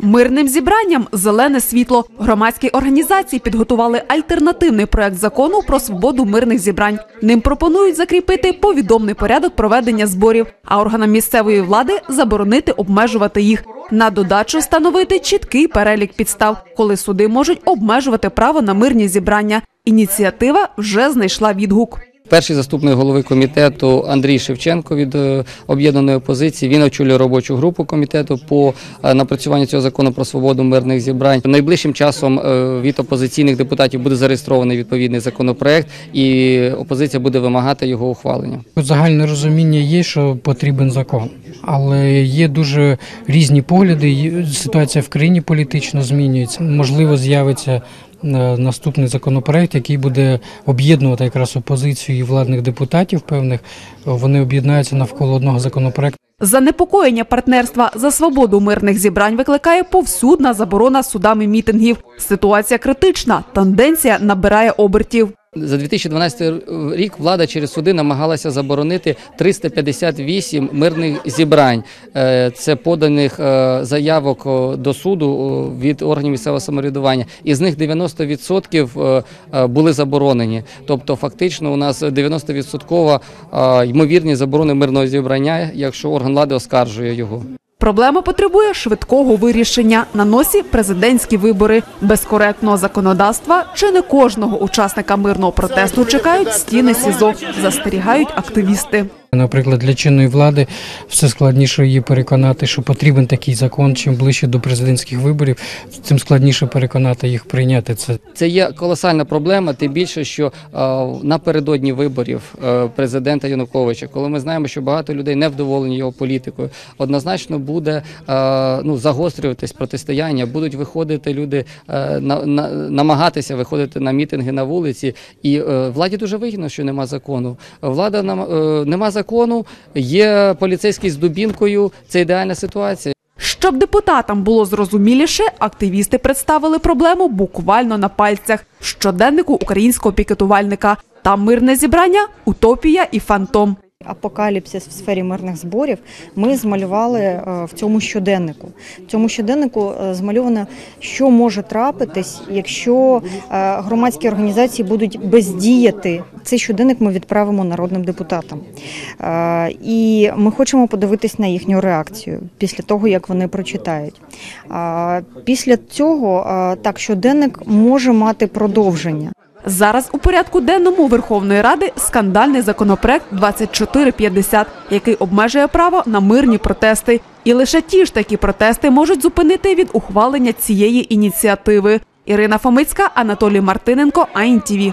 Мирним зібранням зелене світло. Громадські організації підготували альтернативний проект закону про свободу мирних зібрань. Ним пропонують закріпити повідомний порядок проведення зборів, а органам місцевої влади заборонити обмежувати їх. На додачу встановити чіткий перелік підстав, коли суди можуть обмежувати право на мирні зібрання. Ініціатива вже знайшла відгук. Перший заступник голови комітету Андрій Шевченко від е, об'єднаної опозиції. Він очолює робочу групу комітету по е, напрацюванню цього закону про свободу мирних зібрань. Найближчим часом е, від опозиційних депутатів буде зареєстрований відповідний законопроект, і опозиція буде вимагати його ухвалення. Загальне розуміння є, що потрібен закон, але є дуже різні погляди. Ситуація в країні політично змінюється. Можливо, з'явиться е, наступний законопроект, який буде об'єднувати якраз опозицію і владних депутатів певних. Вони об'єднаються навколо одного законопроекту. Занепокоєння партнерства за свободу мирних зібрань викликає повсюдна заборона судами мітингів. Ситуація критична, тенденція набирає обертів. За 2012 рік влада через суди намагалася заборонити 358 мирних зібрань. Е, Це поданих е, заявок до суду від органів місцевого самоврядування. Із них 90% е, е, були заборонені. Тобто, фактично, у нас 90% е, ймовірні заборони мирного зібрання, якщо орган влади оскаржує його. Проблема потребує швидкого вирішення. На носі президентські вибори. Без коректного законодавства чи не кожного учасника мирного протесту чекають стіни СІЗО, застерігають активісти. Наприклад, для чинної влади все складніше її переконати, що потрібен такий закон. Чим ближче до президентських виборів, тим складніше переконати їх прийняти це. Це є колосальна проблема, тим більше, що е, напередодні виборів е, президента Януковича, коли ми знаємо, що багато людей не вдоволені його політикою, однозначно буде е, ну, загострюватись протистояння, будуть виходити люди, на, на, намагатися виходити на мітинги на вулиці. І владі дуже вигідно, що нема закону. Влада нам нема закону, є поліцейський з дубінкою. Це ідеальна ситуація. Щоб депутатам було зрозуміліше, активісти представили проблему буквально на пальцях щоденнику українського пікетувальника. Там мирне зібрання, утопія і фантом. Апокаліпсис в сфері мирних зборів ми змалювали е, в цьому щоденнику. В цьому щоденнику е, змальовано, що може трапитись, якщо е, громадські організації будуть бездіяти. Цей щоденник ми відправимо народним депутатам. І ми хочемо подивитись на їхню реакцію після того, як вони прочитають. Після цього так щоденник може мати продовження. Зараз у порядку денному Верховної Ради скандальний законопроект 2450, який обмежує право на мирні протести. І лише ті ж такі протести можуть зупинити від ухвалення цієї ініціативи. Ірина Фомицька, Анатолій Мартиненко, АІНТІВІ.